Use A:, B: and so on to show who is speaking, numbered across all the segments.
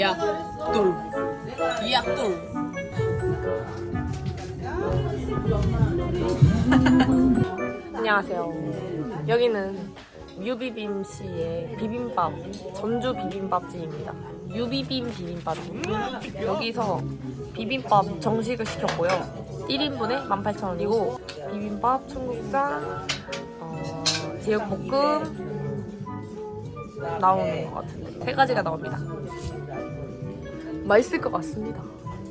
A: 약돌
B: 안녕하세요. 여기는 유비빔 씨의 비빔밥, 전주 비빔밥집입니다. 유비빔 비빔밥입니다. 여기서 비빔밥 정식을 시켰고요. 1인분에 18,000원이고, 비빔밥, 청국장, 어, 제육볶음 나오는 것 같은데. 세 가지가 나옵니다. 맛있을 것 같습니다.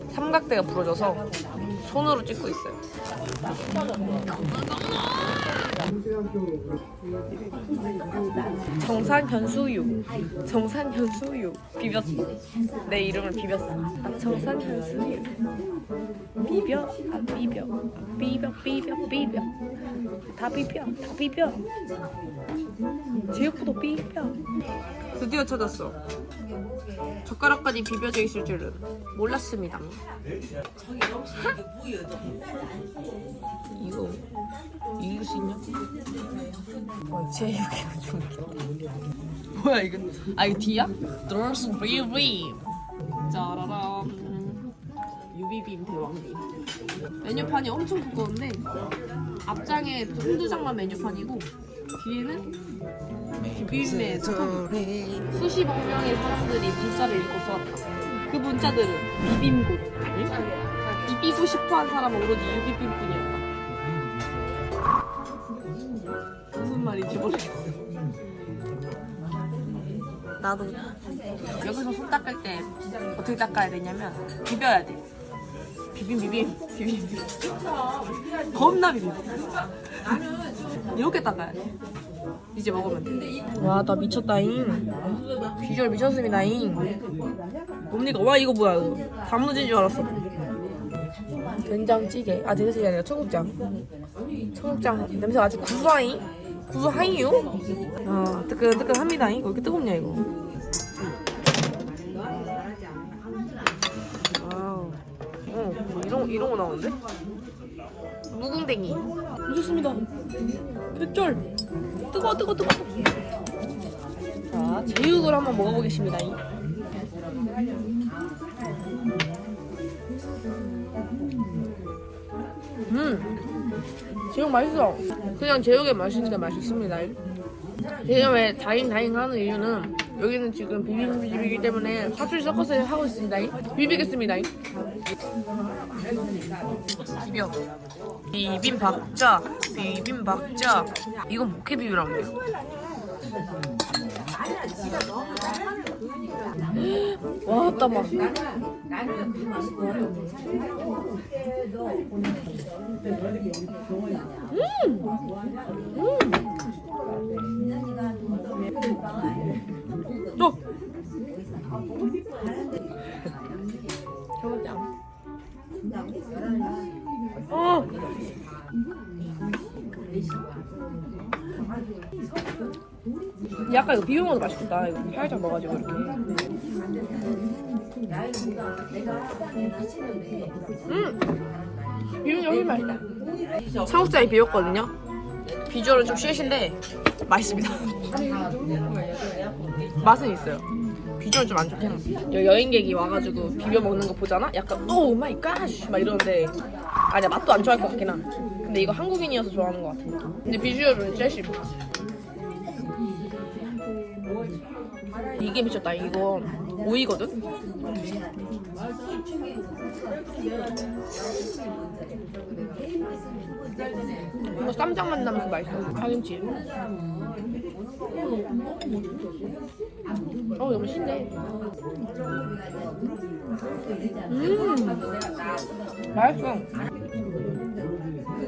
B: 삼각대가 부러져서 손으로 찍고 있어요. 정산 현수유 정산 현수유 비볐어 내 이름을 비볐어 아, 정산 현수유 비벼 아 비벼. 아, 비벼 비벼 비벼. 다 비벼 다 비벼. 제육부도 비벼. 드디어 찾았어. 젓가락까지 비벼져 있을 줄은 몰랐습니다. 이거 이길 수 있냐? 어, 제육이 좀
A: 뭐야 이거? 아 이거 D야? 드러스 비빔 짜라란 유비빔 대왕님. 메뉴판이 엄청 두꺼운데 앞장에 한두 장만 메뉴판이고 뒤에는 비빔에 수십억 명의 사람들이 문자를 읽고 써왔다. 그 문자들은 비빔국 비비고 싶어한 사람은 오로지 유비빔뿐이었다. 무슨 말인지 모르겠어.
B: 나도 여기서 손 닦을 때 어떻게 닦아야 되냐면 비벼야 돼 비빔 비빔 비빔 비빔. 겁나 비빔. 이렇게 닦아야 돼. 이제 먹으면 돼와나 미쳤다잉. 비주얼 미쳤습니다잉. 뭡니까? 와 이거 뭐야? 이거 다 무너진 줄 알았어. 된장찌개. 아 된장찌개 아니라 청국장. 청국장 냄새가 아주 구수하잉? 구수하잉요 아 뜨끈뜨끈합니다잉? 왜 이렇게 뜨겁냐 이거 이런 거 나오는데? 무궁댕이. 미쳤습니다. 백절 뜨거워 뜨거워 뜨거워 자 제육을 한번 먹어보겠습니다. 음 제육 맛있어. 그냥 제육에 맛있는데 맛있습니다. 왜냐면 다잉 다잉 하는 이유는 여기는 지금 비빔집이기 때문에 사투리 섞어서 하고 있습니다. 비비겠습니다. 비벼. 비빔박자 비빔박자. 이건 목회 비빔이라는 거야? 와 땀아 또 약간 이거 먹어도 맛있겠다. 이거 살짝 넣어가지고 이렇게. 음! 비빔이 훨씬 맛있다. 청국장이 비웠거든요? 비주얼은 좀 쉐신데 맛있습니다. 맛은 있어요. 비주얼 좀 안 좋긴 해. 여- 여행객이 와가지고 비벼 먹는 거 보잖아? 약간 오 마이 갓 막 이러는데 아니야 맛도 안 좋아할 것 같긴 한. 근데 이거 한국인이어서 좋아하는 것 같은 느낌 근데 비주얼은 쉐시. 이게 미쳤다. 이거 오이거든? 이거 쌈장 맛 나면서 맛있어. 파김치. 어 너무 신데 음! 맛있어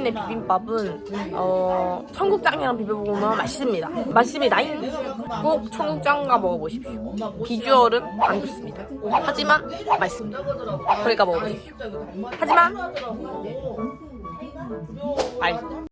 B: 유비빔내 비빔밥은 어, 청국장이랑 비벼먹으면 맛있습니다. 맛있습니다. 꼭 청국장과 먹어보십시오. 비주얼은 안 좋습니다. 하지만 맛있습니다. 그러니까 먹어보십시오. 하지만 맛있어